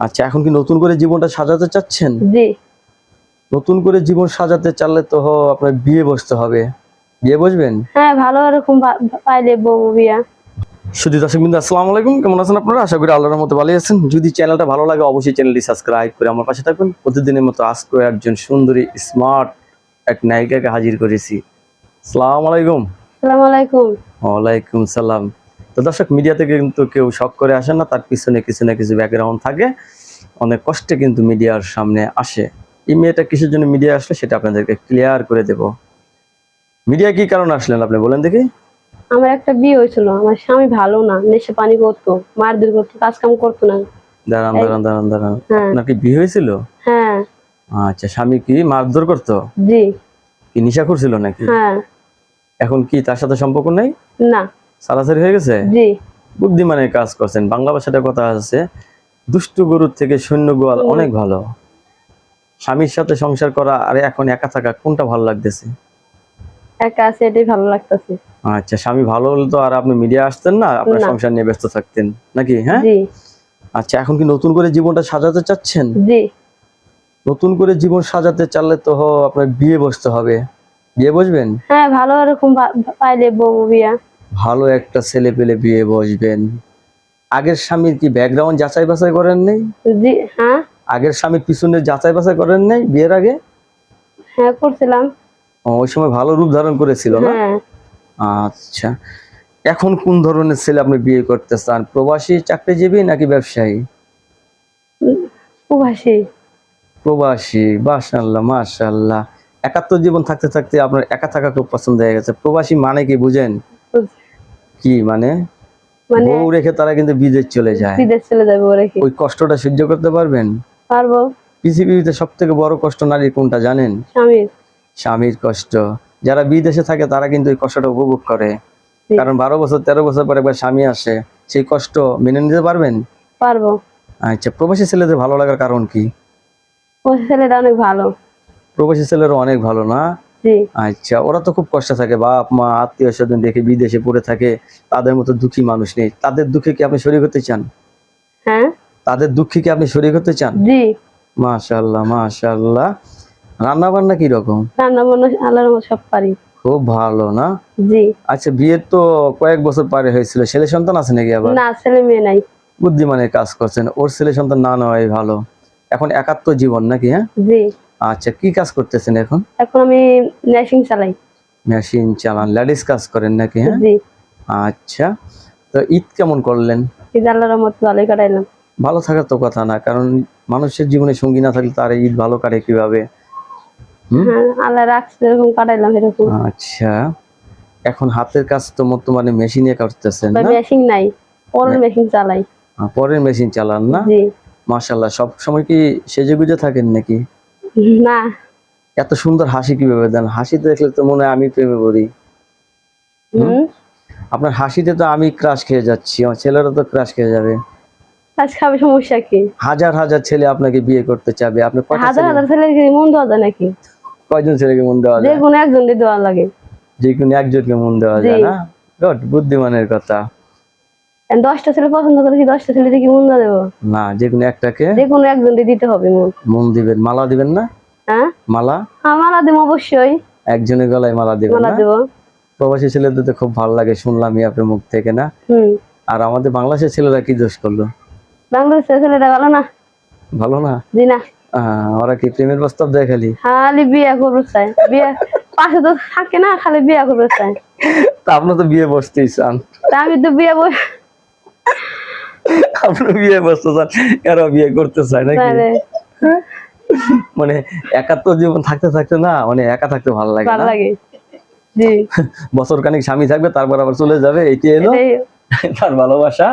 আচ্ছা এখন কি নতুন করে জীবনটা সাজাতে চাচ্ছেন? জি। নতুন করে জীবন সাজাতে চাইলে তো আপনার বিয়ে বসতে হবে। বিয়ে বসবেন? হ্যাঁ ভালো এরকম পাইলে বউ বিয়া। শুধু দর্শক বিন্দু আসসালামু আলাইকুম। কেমন আছেন আপনারা? আশা করি আল্লাহর মতো ভালো আছেন। যদি চ্যানেলটা ভালো লাগে অবশ্যই চ্যানেলটি সাবস্ক্রাইব করে আমার পাশে থাকবেন প্রতিদিনের মতো আজকে একজন সুন্দরী স্মার্ট এক নায়িকাকে হাজির করেছি। আসসালামু আলাইকুম। আসসালামু আলাইকুম। ওয়ালাইকুম সালাম। তো দর্শক মিডিয়া থেকে কিন্তু কেউ শখ করে আসে না তার পিছনে কিছু না কিছু ব্যাকগ্রাউন্ড থাকে। অনেক কষ্টে কিন্তু মিডিয়ার সামনে আসে। এই মেয়েটা কিসের জন্য মিডিয়া আসলে সেটা আপনাদেরকে ক্লিয়ার করে দেব। মিডিয়া কি কারণে আসলেন আপনি বলেন দেখি। আমার একটা বিয়ে হয়েছিল আমার স্বামী ভালো না নেশে পানি করতো মারধর করতো কাজ কাম করতো না। দাঁড়ান দাঁড়ান দাঁড়ান দাঁড়ান। হ্যাঁ। আপনার কি বিয়ে হয়েছিল? হ্যাঁ। আচ্ছা স্বামী কি মারধর করতো? জি। কি নিশা করছিল নাকি? হ্যাঁ। এখন কি তার সাথে সম্পর্ক নাই? না। সারাসারি হয়ে গেছে? জি। বুদ্ধিমানের কাজ করছেন। বাংলা ভাষাটা কথা আছে দুষ্টু গরুর থেকে সৈন্য গোয়াল অনেক ভালো। স্বামীর সাথে সংসার করা আর এখন একা থাকা কোনটা ভালো লাগতেছে? একা আছে এটাই ভালো লাগতেছে। আচ্ছা স্বামী ভালো হলে তো আর আপনি মিডিয়া আসতেন না? আপনার সংসার নিয়ে ব্যস্ত থাকতেন নাকি? হ্যাঁ? আচ্ছা এখন কি নতুন করে জীবনটা সাজাতে চাচ্ছেন? জি। নতুন করে জীবন সাজাতে চাইলে তো আপনার বিয়ে বসতে হবে। বিয়ে বসবেন? হ্যাঁ ভালো এরকম পাইলে বউ বিয়া। ভালো একটা ছেলে পেলে বিয়ে বসবেন। আগের স্বামীর কি ব্যাকগ্রাউন্ড যাচাই বাছাই করেন নেই? জি হ্যাঁ। আগের স্বামীর পিছনে যাচাই বাছাই করেন নাই বিয়ের আগে? হ্যাঁ করছিলাম। ওই সময় ভালো রূপ ধারণ করেছিল না? হ্যাঁ। আচ্ছা। এখন কোন ধরনের ছেলে আপনি বিয়ে করতে চান? প্রবাসী চাকরিজীবী নাকি ব্যবসায়ী? প্রবাসী। প্রবাসী মাশাল্লাহ মাশাল্লাহ একাত্তর জীবন থাকতে থাকতে আপনার একা থাকা খুব পছন্দ হয়ে গেছে। প্রবাসী মানে কি বুঝেন? কি মানে? মানে বউ রেখে তারা কিন্তু বিদেশ চলে যায়। বিদেশ চলে যাবে ওরা কি ওই কষ্টটা সহ্য করতে পারবেন? পারব। পৃথিবীতে সব থেকে বড় কষ্ট নারীর কোনটা জানেন? স্বামীর। স্বামীর কষ্ট। যারা বিদেশে থাকে তারা কিন্তু এই কষ্টটা উপভোগ করে। কারণ বারো বছর তেরো বছর পরে একবার স্বামী আসে সেই কষ্ট মেনে নিতে পারবেন? পারব। আচ্ছা প্রবাসী ছেলেদের ভালো লাগার কারণ কি? ওই ছেলেটা অনেক ভালো। প্রবাসী ছেলেরা অনেক ভালো না? আচ্ছা ওরা তো খুব কষ্টে থাকে বাপ মা আত্মীয় স্বজন দেখে বিদেশে পড়ে থাকে তাদের মতো দুঃখী মানুষ নেই। তাদের দুঃখে কি আপনি শরীর হতে চান? হ্যাঁ? তাদের দুঃখে কি আপনি শরীর হতে চান? জি। মাশাল্লাহ মাশাল্লাহ রান্না বান্না কি রকম? রান্না বান্না আল্লাহর মতো সব পারি। খুব ভালো না? জি। আচ্ছা বিয়ের তো কয়েক বছর পরে হয়েছিল ছেলে সন্তান আছে নাকি আবার? না ছেলে মেয়ে নাই। বুদ্ধিমানের কাজ করছেন ওর ছেলে সন্তান না নেওয়াই ভালো। এখন একাত্ম জীবন নাকি হ্যাঁ? জি। আচ্ছা কি কাজ করতেছেন এখন? এখন আমি মেশিন চালাই। মেশিন চালান লেডিস কাজ করেন নাকি হ্যাঁ? জি। আচ্ছা তো ঈদ কেমন করলেন? ঈদ আল্লাহর মতো ভালোই কাটাইলাম। ভালো থাকার তো কথা না কারণ মানুষের জীবনে সঙ্গী না থাকলে তার ঈদ ভালো কাটে কীভাবে? হ্যাঁ আল্লাহ রাখছে এরকম কাটাইলাম এরকম। আচ্ছা এখন হাতের কাজ তো বর্তমানে মেশিনে করতেছেন না? মেশিন নাই পরের মেশিন চালাই। পরের মেশিন চালান না? জি। মাশাল্লাহ সব সময় কি সেজে গুজে থাকেন নাকি? না। এত সুন্দর হাসি কীভাবে দেন? হাসি দেখলে তো মনে হয় আমি প্রেমে পড়ি। আপনার হাসিতে তো আমি ক্রাশ খেয়ে যাচ্ছি আমার ছেলেরা তো ক্রাশ খেয়ে যাবে। খাবে সমস্যা কি? হাজার হাজার ছেলে আপনাকে বিয়ে করতে চাবে আপনি হাজার হাজার ছেলের মন দেওয়া যায় নাকি? কয়জন ছেলেকে মন দেওয়া যে যায়? কোনো একজন দেওয়া লাগে। যে কোনো একজনকে মন দেওয়া যায় না? গুড বুদ্ধিমানের কথা। দশটা ছেলে পছন্দ করে কি দশটা ছেলে কি মন দেওয়া দেবো? না যে কোনো একটাকে যে কোনো একজন দিতে হবে মন মন দিবেন। মালা দিবেন না? হ্যাঁ? মালা? আমার দেবো অবশ্যই। একজনের গলায় মালা দিবেন মালা দেবো। প্রবাসী ছেলেদের তো খুব ভালো লাগে আপনার মুখ থেকে না? হুম। আর আমাদের বাংলাদেশের ছেলেরা কি দোষ করল? বাংলাদেশের ছেলেটা ভালো না? ভালো না? জি না। ওরা কি প্রেমের প্রস্তাব দেয় খালি? খালি বিয়ে করবে চাই। বিয়ে পাশে তো থাকে না খালি বিয়ে করবে চাই। তা আপনার তো বিয়ে বসতেই চান। আমি তো বিয়ে বস আপনার বিয়ে বসতে চান এরা বিয়ে করতে চায় নাকি? মানে একাত্ম জীবন থাকতে থাকতে না মানে একা থাকতে ভালো লাগে ভালো লাগে জি। বছর খানিক স্বামী থাকবে তারপর আবার চলে যাবে এটি এলো। তার ভালোবাসা।